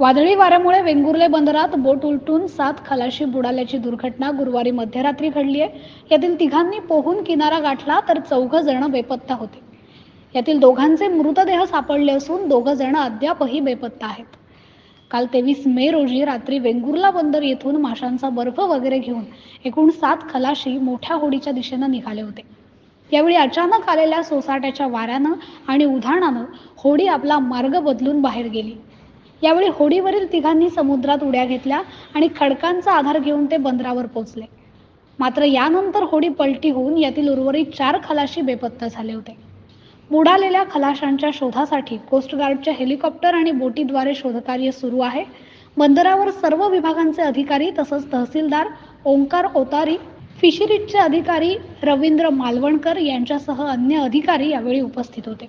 वादळी वाऱ्यामुळे वेंगुर्ले बंदरात बोट उलटून सात खलाशी बुडाल्याची दुर्घटना गुरुवारी मध्यरात्री घडली आहे. यातील तिघांनी पोहून किनारा गाठला तर चौघ जण बेपत्ता होते. यातील दोघांचे मृतदेह सापडले असून दोघ जण अद्यापही बेपत्ता आहेत. काल तेवीस मे रोजी रात्री वेंगुर्ला बंदर येथून माशांचा बर्फ वगैरे घेऊन एकूण सात खलाशी मोठ्या होडीच्या दिशेनं निघाले होते. यावेळी अचानक आलेल्या सोसाट्याच्या वाऱ्यानं आणि उधाणानं होडी आपला मार्ग बदलून बाहेर गेली. यावेळी होडीवरील तिघांनी समुद्रात उड्या घेतल्या आणि खडकांचा आधार घेऊन ते बंदरावर पोचले मात्र यानंतर होडी पलटी होऊन यातील उर्वरित चार खलाशी बेपत्ता झाले होते. बुडालेल्या खलाशांच्या शोधासाठी कोस्टगार्डच्या हेलिकॉप्टर आणि बोटीद्वारे शोधकार्य सुरू आहे. बंदरावर सर्व विभागांचे अधिकारी तसंच तहसीलदार ओंकार ओतारी फिशरीजचे अधिकारी रवींद्र मालवणकर यांच्यासह अन्य अधिकारी यावेळी उपस्थित होते.